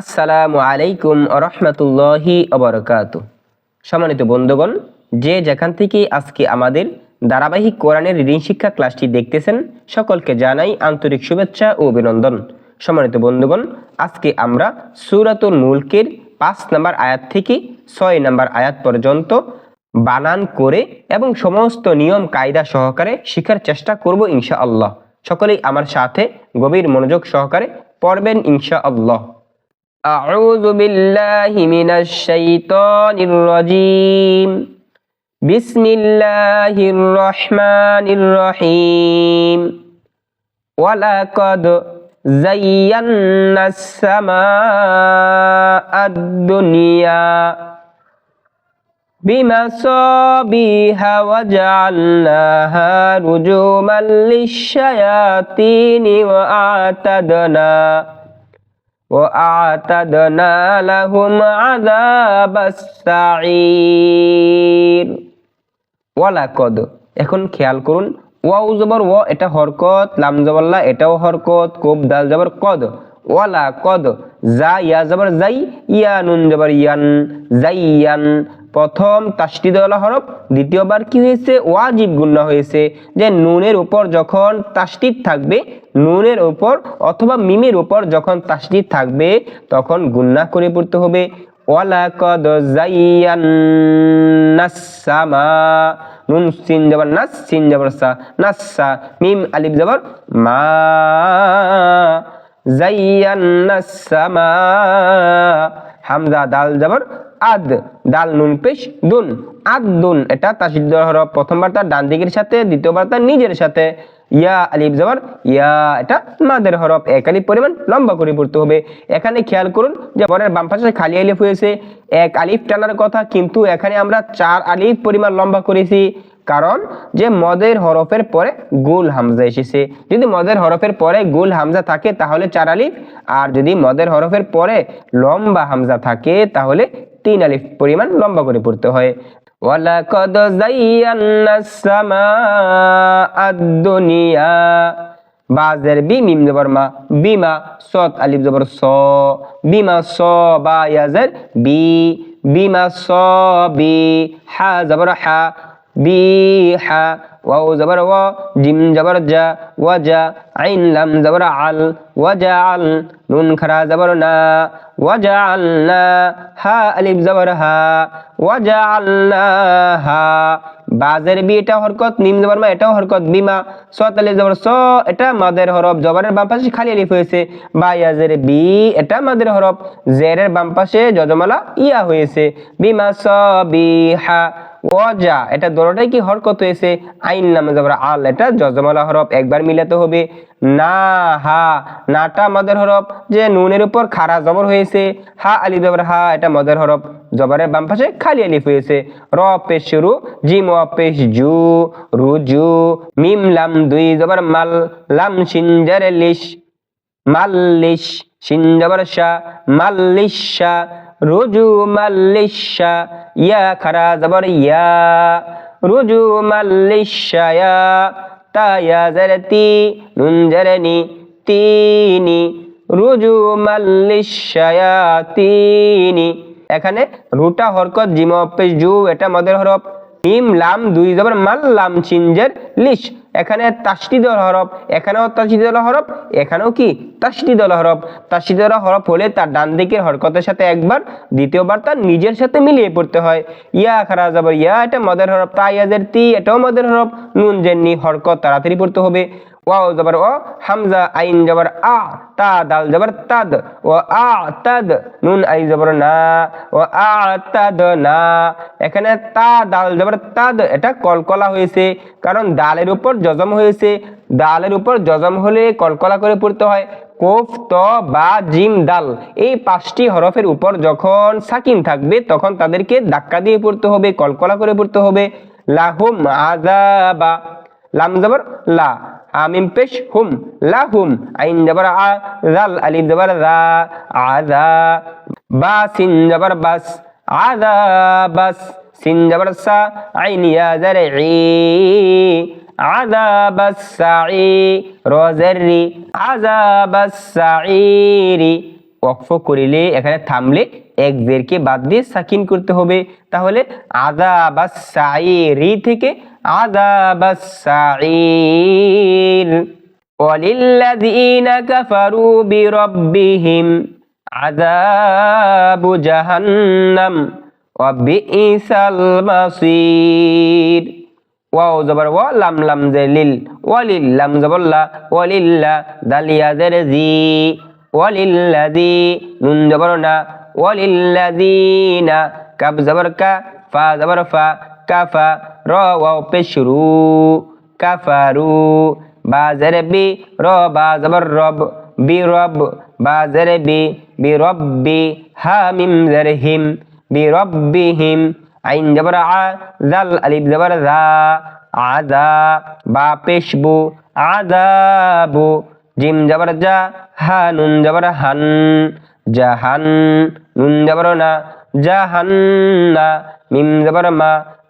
আসসালামু আলাইকুম রহমতুল্লাহি অবরকাত সম্মানিত বন্ধুগণ, যে যেখান থেকে আজকে আমাদের ধারাবাহিক কোরআনের ঋণ শিক্ষা ক্লাসটি দেখতেছেন, সকলকে জানাই আন্তরিক শুভেচ্ছা ও অভিনন্দন। সম্মানিত বন্ধুগণ, আজকে আমরা সুরাতুল মুলকের পাঁচ নম্বর আয়াত থেকে ছয় নাম্বার আয়াত পর্যন্ত বানান করে এবং সমস্ত নিয়ম কায়দা সহকারে শেখার চেষ্টা করব ইনশা আল্লাহ সকলেই আমার সাথে গভীর মনোযোগ সহকারে পড়বেন ইনশা আল্লাহ أعوذ بالله من الشيطان الرجيم بسم الله الرحمن الرحيم ولقد زينا السماء الدنيا بمصابيح وجعلناها رجوما للشياطين وأعتدنا وأعتدنا لهم عذاب السعير ওয়ালাকদ এখন খেয়াল করুন ওয়াউ জবর ও এটা হরকত লাম জবল্লা এটাও হরকত কোব দাল জবর কদ ওয়ালা কদ জা ইয়া জবর জাই ইয়া নুন জবর ইয়ান হরফ, দ্বিতীয়বার কি হয়েছে? ওয়াজিব হয়েছে। যে নুনের উপর যখন তাসদিদ থাকবে, নুনের উপর অথবা মিমের উপর যখন তাসদিদ থাকবে, তখন গুন্না করে পড়তে হবে। ওয়ালাকদ জাইয়ান্নাস সামা নুন সিন জবর নাস, সিন জবর সা, নাসসা, মিম আলিফ জবর মা। হামজা, দাল, জবর, আদ। দাল, নুন, পেশ, দুন। আদ, দুন, এটা তাসিদ ডান দিকের সাথে নিজের সাথে। ইয়া, আলিফ, জবর, ইয়া, এটা মাদের হরফ। এক পরিমাণ লম্বা করে পড়তে হবে। এখানে খেয়াল করুন যে পরের বাম পাশে খালি আলিফ হয়েছে। এক আলিফ টানার কথা, কিন্তু এখানে আমরা চার আলিফ পরিমাণ লম্বা করেছি। কারণ যে মদের হরফের পরে গোল হামজা এসেছে। যদি মদের হরফের পরে গোল হামজা থাকে, তাহলে চার আলিফ। আর যদি মদের হরফের পরে লম্বা হামজা থাকে, তাহলে তিন আলিফ পরিমাণ লম্বা করে পড়তে হয়। ওয়ালাকাদ বাজের বি মিম বিমা জবর স। বিমা স বা ইয়াজের বি, বিমা স বি, হা জবর হা। বি হা ওয়াও জবর ওয়া জিম জবর জা, ওয়াজা, আইন লাম জবর আল ওয়াজাআল নুন খারা জবর না ওয়াজাআলনা হা আলিফ জবর হা ওয়াজাআলনাহা বাজের বি এটা হরকত নিম জবর মা এটাও হরকত, বিমা সত আলিফ জবর, স এটা মাদের হরফ, জবরের বাম পাশে খালি আলিফ হয়েছে বা ইয়াজের বি এটা মাদের হরফ, জেরের বাম পাশে যজমালা ইয়া হয়েছে, বিমা স, বিহা ওয়াজা, এটা দোনোটাই কি হরকত হয়েছে? আইন নামে জবর আল, এটা যজমালা হরফ, একবার মিলাতে হবে। না, হা, নাটা মদের হরফ, যে নুনের উপর খারা জবর হয়েছে। হা আলি জবর হা, এটা মদের হরফ। জবরের বাম পাশে খালি আলিফ হয়েছে। র, পেশ শুরু জিম ও পেশ, জু রুজু মিম, লাম, দুই, জবর, মাল, লাম সিনজার লিশ মাল্লিশ সিনজবর শা মাল্লিশা রুজু মাল্লিশা ইয়া খারা জবর ইয়া। রুজু মাল্লিশা ইয়া তায়া জারতি, নুন জারনি, তিনি। রুজু মাল্লিশা ইয়া তিনি। এখানে রুটা হরকত, জিম পেশ, জু, এটা মদের হরফ। মিম লাম, দুই জবর মাল, লাম, চিনজের লিশ। এখানে তাসদিদল হরফ, এখানেও তাসদিদল হরফ, এখানেও কি? তাসদিদল হরফ। তাসদিদল হরফ হলে তার ডান দিকের হরকতের সাথে একবার, দ্বিতীয়বার তার নিজের সাথে মিলিয়ে পড়তে হয়। ইয়া খারা যাবার ইয়া, এটা মদের হরফ, তা ইয়াজের তি, এটাও মদের হরফ। নুন জেননি হরকত তাড়াতাড়ি পড়তে হবে। ওয়াও জবর ও, হামজা আইন জবর আ, তা দাল জবর তাদ, ও আ, তাদ, নুন আই জবর না, ও আ, তাদ না। এখানে তা দাল জবর তাদ, এটা কলকলা হয়েছে, কারণ দালের উপর জজম হয়েছে। দালের উপর জজম হলে কলকলা করে পড়তে হয়, কোফ, ত, বা, জিম, দাল। এই পাঁচটি হরফের উপর যখন সাকিন থাকবে, তখন তাদেরকে ধাক্কা দিয়ে পড়তে হবে, কলকলা করে পড়তে হবে। লাহুম আজাবা লাম জবর লা। আমিম পেশ হুম লাহুম আইন জবর আ জাল আলিফ জবর রা আযা বা সিন জবর বাস আযা বাস সিন জবর সা আইন ইয়া জারঈ عذاب السعير روزري عذاب السعير ওয়াকফ করিলে এখানে থামলে এক জেরকে বাদ দিয়ে সাকিন করতে হবে তাহলে আদা বা সাইরি থেকে আদা বা সাইর وللذين كفروا بربهم عذاب جهنم وبئس المصير ওয়াও জবর ওয়া লাম লাম জে লিল ওয়ালিল লাম জবর লা ওয়ালিল্লা দালিয়া জের জি ওয়ালিল্লাযী নুন জবর না ওয়ালিল্লাযীনা কাব জবর কা ফা জবর ফা কাফা র ওয়াও পেশরু, কাফারু বা জের বি র বা জবর রব বি রব বা জের বি বি রব্বি হা মিম জের হিম বি রব্বিহিম আইন জবর আ, জাল, আলিফ জবর জা আদা, বা পেশবু, আদাবু, জিম জবর জা, হা, নুন জবর হান, জাহান, নুন জবর না, জাহান্না, মিম জবর মা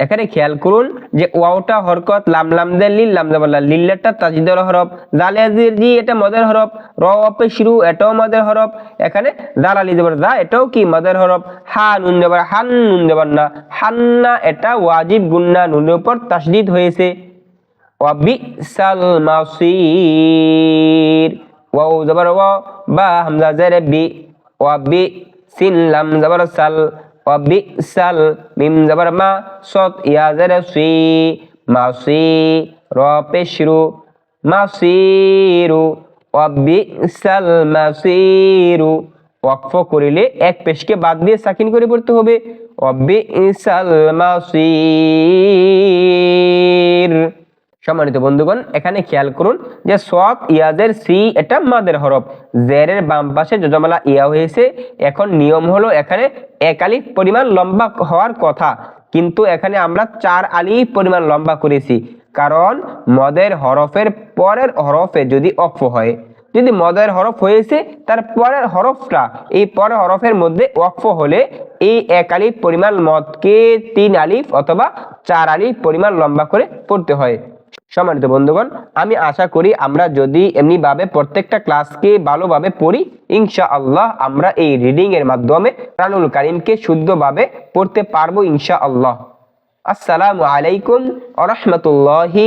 এখানে খেয়াল করুন যে ওয়াওটা হরকত লাম লাম দে, লিল লাম জাবাল্লা লিল্লাটা তাজিদর হরফ, জালে আজির জি এটা মদের হরফ, র অপে শুরু এটাও মদের হরফ। এখানে জাল আলি জবর দা এটাও কি মদের হরফ? হা নুন জবর হান নুন জবর না। হান্না এটা ওয়াজিব গুন্না নুনের উপর তাসদিদ হয়েছে। ওয়াবিসাল মাসির। ওয়াও জবর ওয়া বা হামজা জের বি। ওয়াবি সিন লাম জবর সাল। ওয়াবিসাল মিম জবর মা সত ইয়া জের সি মাসি র পেশরু মাসিরু ওয়াবিসাল মাসিরু ওয়াকফ করিলে এক পেশকে বাদ দিয়ে সাকিন করে পড়তে হবে ওয়াবিসাল মাসির সম্মানিত বন্ধুগণ, এখানে খেয়াল করুন যে সব ইয়াজের সি এটা মাদের হরফ। জেরের বাম পাশে যজমালা ইয়া হয়েছে। এখন নিয়ম হলো এখানে এক আলিফ পরিমাণ লম্বা হওয়ার কথা। কিন্তু এখানে আমরা চার আলিফ পরিমাণ লম্বা করেছি। কারণ মদের হরফের পরের হরফে যদি অফ হয়, যদি মদের হরফ হয়েছে, তার পরের হরফটা এই পরের হরফের মধ্যে ওয়াকফ হলে এই এক আলিফ পরিমাণ মদকে তিন আলিফ অথবা চার আলিফ পরিমাণ লম্বা করে পড়তে হয়। সম্মানিত বন্ধুগণ, আমি আশা করি আমরা যদি এমনিভাবে প্রত্যেকটা ক্লাসকে ভালোভাবে পড়ি ইনশা আল্লাহ আমরা এই রিডিং এর মাধ্যমে প্রাণুল কারিমকে শুদ্ধভাবে পড়তে পারব ইনশা আল্লাহ আসসালামু আলাইকুম আ রহমতুল্লাহি